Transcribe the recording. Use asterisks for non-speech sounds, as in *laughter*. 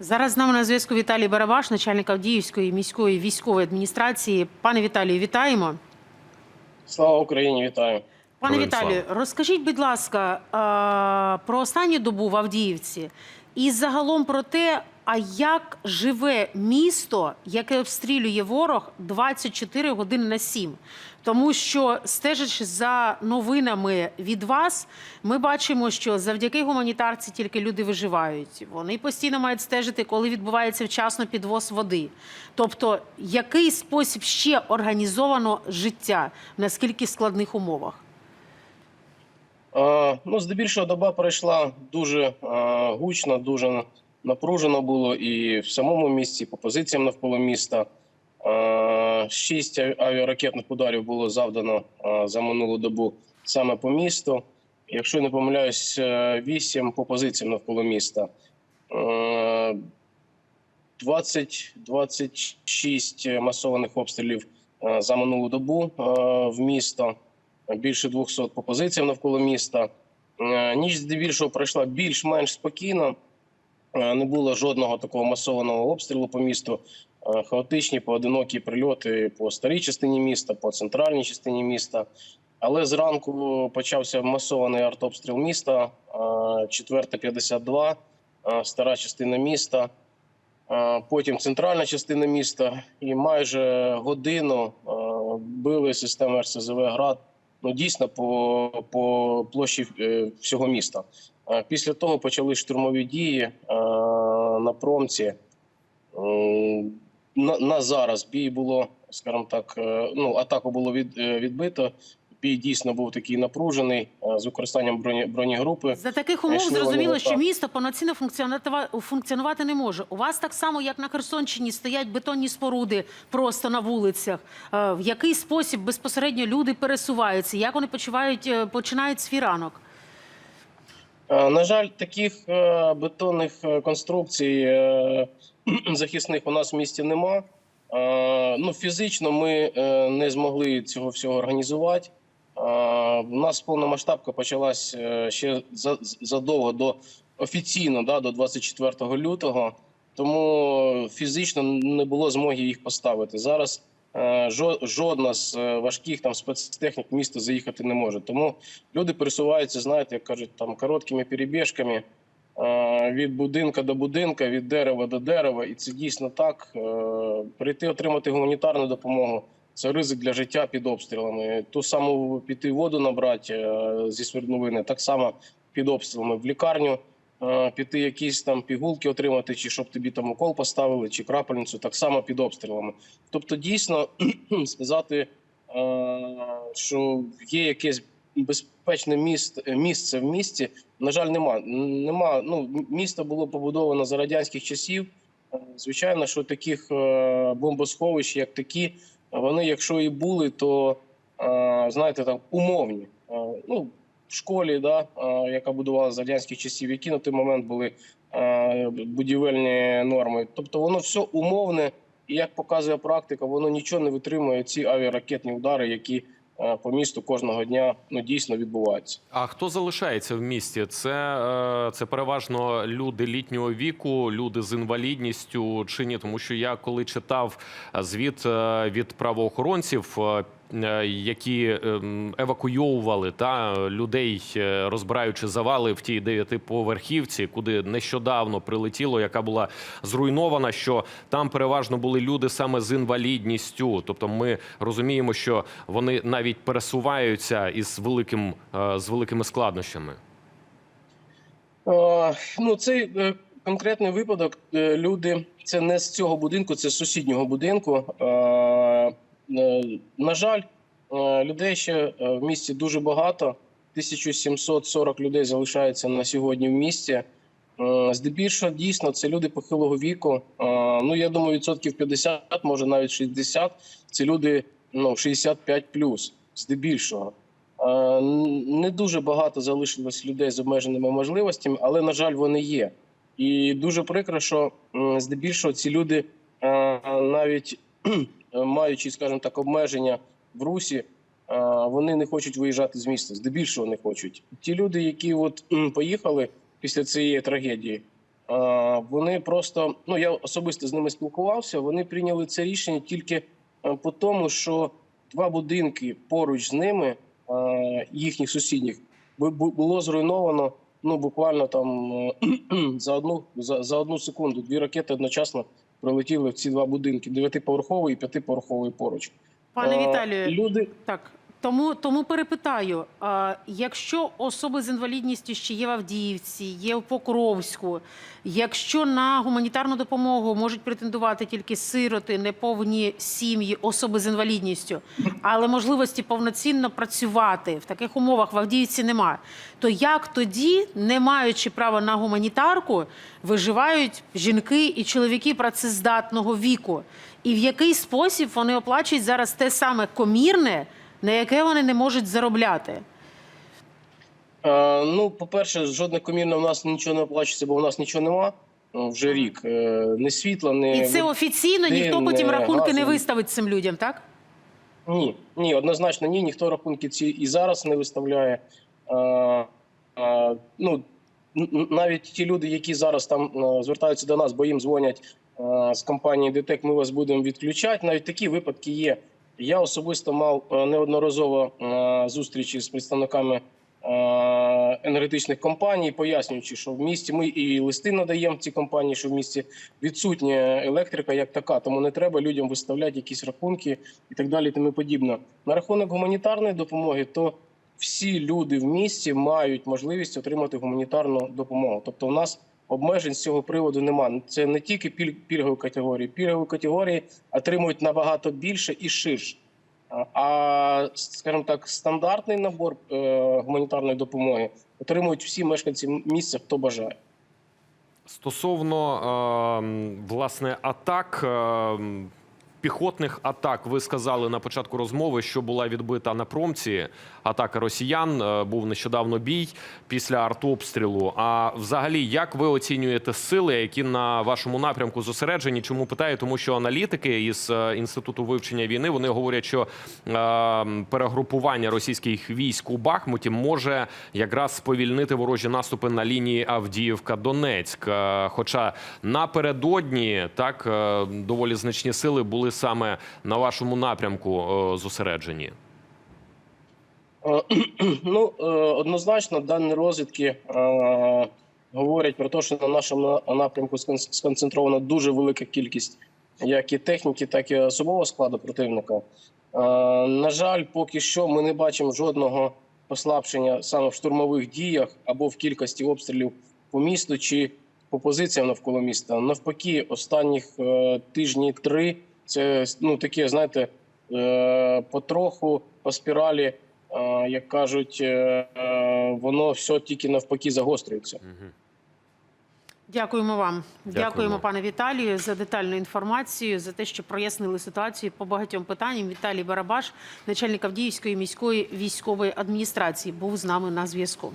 Зараз з нами на зв'язку Віталій Барабаш, начальник Авдіївської міської військової адміністрації. Пане Віталію, вітаємо. Слава Україні, вітаю. Пане Віталію, розкажіть, будь ласка, про останню добу в Авдіївці і загалом про те, а як живе місто, яке обстрілює ворог 24 години на 7? Тому що, стежачи за новинами від вас, ми бачимо, що завдяки гуманітарці тільки люди виживають. Вони постійно мають стежити, коли відбувається вчасно підвоз води. Тобто, який спосіб ще організовано життя, на скільки складних умовах? Е, ну, здебільшого доба пройшла дуже е, гучно, дуже напружено було і в самому місті, і по позиціям навколо міста. Е, Шість авіаракетних ударів було завдано е, за минулу добу саме по місту. Якщо не помиляюсь, е, вісім по позиціям навколо міста. Е, 20, 26 масованих обстрілів за минулу добу в місто. Більше 200 по позиціям навколо міста. Ніч здебільшого пройшла більш-менш спокійно. Е, Не було жодного такого масованого обстрілу по місту. Е, Хаотичні поодинокі прильоти по старій частині міста, по центральній частині міста. Але зранку почався масований артобстріл міста. е, 4.52, е, стара частина міста. Потім центральна частина міста, і майже годину били системи РСЗВ град. Ну дійсно по, по площі всього міста. Е, Після того почали штурмові дії е, на промці. На, на зараз бій було, скажімо так, е, ну атаку було від, відбито. Бій дійсно був такий напружений з використанням броні, бронегрупи. За таких умов вони зрозуміло, що місто повноцінно функціонувати, не може. У вас так само, як на Херсонщині, стоять бетонні споруди просто на вулицях. В який спосіб безпосередньо люди пересуваються? Як вони почувають, починають свій ранок? Е, На жаль, таких е, бетонних е, конструкцій *clears throat* захисних у нас в місті нема. Ну, фізично ми не змогли цього всього організувати. У нас повномасштабка почалась е, ще за- задовго до офіційно, да, до 24 лютого, тому фізично не було змоги їх поставити. Зараз жодна з е, важких там спецтехнік в місто заїхати не може. Тому люди пересуваються, знаєте, як кажуть, там короткими перебіжками е, від будинка до будинка, від дерева до дерева. І це дійсно так. Е, Прийти отримати гуманітарну допомогу це ризик для життя під обстрілами. Ту саму піти воду набрати е, зі свердловини, так само під обстрілами в лікарню. Е, Піти якісь там пігулки отримати, чи щоб тобі там укол поставили, чи крапельницю, так само під обстрілами. Тобто, дійсно *clears throat* сказати, е, що є якесь безпечне міст, місце в місті. На жаль, нема. Нема. Ну, місто було побудовано за радянських часів. Е, Звичайно, що таких бомбосховищ, як такі, вони, якщо і були, то знаєте, там умовні. Ну, в школі, да, е, яка будувалася за радянських часів, які на той момент були е, будівельні норми. Тобто воно все умовне, і як показує практика, воно нічого не витримує ці авіаракетні удари, які е, по місту кожного дня ну дійсно відбуваються. А хто залишається в місті? Це, е, це переважно люди літнього віку, люди з інвалідністю чи ні? Тому що я коли читав е, звіт е, від правоохоронців. Е, Які ем, евакуйовували та людей, е, розбираючи завали в тій дев'ятиповерхівці, куди нещодавно прилетіло, яка була зруйнована. Що там переважно були люди саме з інвалідністю. Тобто, ми розуміємо, що вони навіть пересуваються із великим е, з великими складнощами. Ну, цей конкретний випадок. Люди це не з цього будинку, це з сусіднього будинку. Е, На жаль, е, людей ще е, в місті дуже багато. 1740 людей залишається на сьогодні в місті. Здебільшого дійсно це люди похилого віку. Ну я думаю, відсотків 50, може навіть 60. Це люди ну 65 здебільшого. Е, Не дуже багато залишилось людей з обмеженими можливостями, але на жаль, вони є. І дуже прикро, що здебільшого ці люди, навіть маючи, скажімо так, обмеження в русі, е, вони не хочуть виїжджати з міста. Здебільшого не хочуть. Ті люди, які от поїхали після цієї трагедії, Е, Вони просто ну я особисто з ними спілкувався. Вони прийняли це рішення тільки е, по тому, що два будинки поруч з ними, е, їхніх сусідніх, бу- бу- було зруйновано. Ну буквально там е, *clears throat* за одну за, за одну секунду дві ракети одночасно прилетіли в ці два будинки: дев'ятиповерховий і п'ятиповерховий поруч. Пане Е, Віталію, люди Так, тому, тому перепитаю: а, якщо особи з інвалідністю ще є в Авдіївці, є в Покровську, якщо на гуманітарну допомогу можуть претендувати тільки сироти, неповні сім'ї, особи з інвалідністю, але можливості повноцінно працювати в таких умовах в Авдіївці немає, то як тоді, не маючи права на гуманітарку, виживають жінки і чоловіки працездатного віку? І в який спосіб вони оплачують зараз те саме комірне, на яке вони не можуть заробляти? Е, ну, по-перше, жодне комірне у нас нічого не оплачується, бо у нас нічого нема е, вже рік. Е, ні світла, ні І це офіційно ніхто не потім рахунки не виставить цим людям, так? Ні, ні, однозначно ні. Ніхто рахунки ці і зараз не виставляє. Е, е, ну, н- н- навіть ті люди, які зараз там звертаються до нас, бо їм дзвонять е, з компанії ДТЕК, ми вас будемо відключати. Навіть такі випадки є. Я особисто мав е, неодноразово е, зустрічі з представниками е, енергетичних компаній, пояснюючи, що в місті ми і листи надаємо ці компанії, що в місті відсутня електрика як така, тому не треба людям виставляти якісь рахунки і так далі. Тому подібне. На рахунок гуманітарної допомоги, то всі люди в місті мають можливість отримати гуманітарну допомогу. Тобто, у нас обмежень з цього приводу немає. Це не тільки пільгові категорії. Пільгові категорії отримують набагато більше і ширше. А- скажімо так, стандартний набор е, гуманітарної допомоги отримують всі мешканці місця, хто бажає. Стосовно е, власне атак. Піхотних атак ви сказали на початку розмови, що була відбита на промці атака росіян. е, Був нещодавно бій після артобстрілу. А взагалі, як ви оцінюєте сили, які на вашому напрямку зосереджені? Чому питаю? Тому що аналітики із е, інституту вивчення війни вони говорять, що е, перегрупування російських військ у Бахмуті може якраз сповільнити ворожі наступи на лінії Авдіївка-Донецьк. Хоча напередодні так доволі значні сили були саме на вашому напрямку е, зосереджені. Е, *clears throat* Ну, е, однозначно, дані розвідки говорять про те, що на нашому напрямку сконцентрована дуже велика кількість як і техніки, так і особового складу противника. На жаль, поки що ми не бачимо жодного послабшення саме в штурмових діях або в кількості обстрілів по місту чи по позиціям навколо міста. Навпаки, останніх тижні три це ну таке, знаєте, е, потроху по спіралі. Е, як кажуть, е, воно все тільки навпаки загострюється. Дякуємо вам. Дякуємо. Дякуємо, пане Віталію, за детальну інформацію, за те, що прояснили ситуацію по багатьом питанням. Віталій Барабаш, начальник Авдіївської міської військової адміністрації, був з нами на зв'язку.